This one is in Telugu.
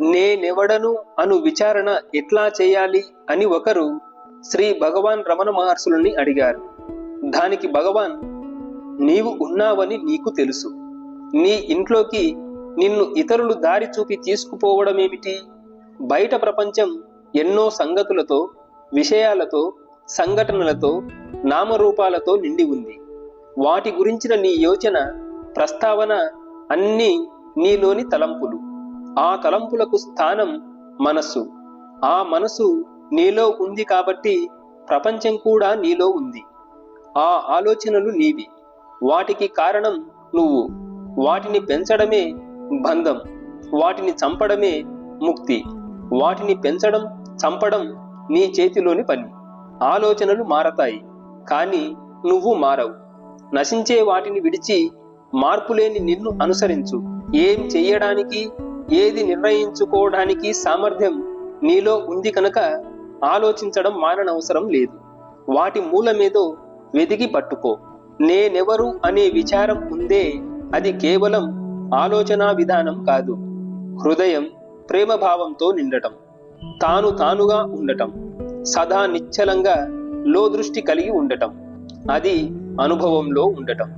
నేనెవడను అను విచారణ ఎట్లా చేయాలి అని ఒకరు శ్రీ భగవాన్ రమణ మహర్షులని అడిగారు. దానికి భగవాన్ నీవు ఉన్నావని నీకు తెలుసు. నీ ఇంట్లోకి నిన్ను ఇతరులు దారి చూపి తీసుకుపోవడమేమిటి? బయట ప్రపంచం ఎన్నో సంగతులతో విషయాలతో సంఘటనలతో నామరూపాలతో నిండి ఉంది. వాటి గురించిన నీ యోచన ప్రస్తావన అన్నీ నీలోని తలంపులు. ఆ తలంపులకు స్థానం మనస్సు. ఆ మనసు నీలో ఉంది కాబట్టి ప్రపంచం కూడా నీలో ఉంది. ఆ ఆలోచనలు నీవి. వాటికి కారణం నువ్వు. వాటిని పెంచడమే బంధం. వాటిని చంపడమే ముక్తి. వాటిని పెంచడం చంపడం నీ చేతిలోని పని. ఆలోచనలు మారతాయి కానీ నువ్వు మారవు. నశించే వాటిని విడిచి మార్పులేని నిన్ను అనుసరించు. ఏం చెయ్యడానికి ఏది నిర్ణయించుకోవడానికి సామర్థ్యం నీలో ఉంది కనుక ఆలోచించడం మాననవసరం లేదు. వాటి మూలమేదో వెదిగి పట్టుకో. నేనెవరు అనే విచారం ఉందే అది కేవలం ఆలోచనా విధానం కాదు. హృదయం ప్రేమభావంతో నిండటం. తాను తానుగా ఉండటం. సదా నిశ్చలంగా లోదృష్టి కలిగి ఉండటం. అది అనుభవంలో ఉండటం.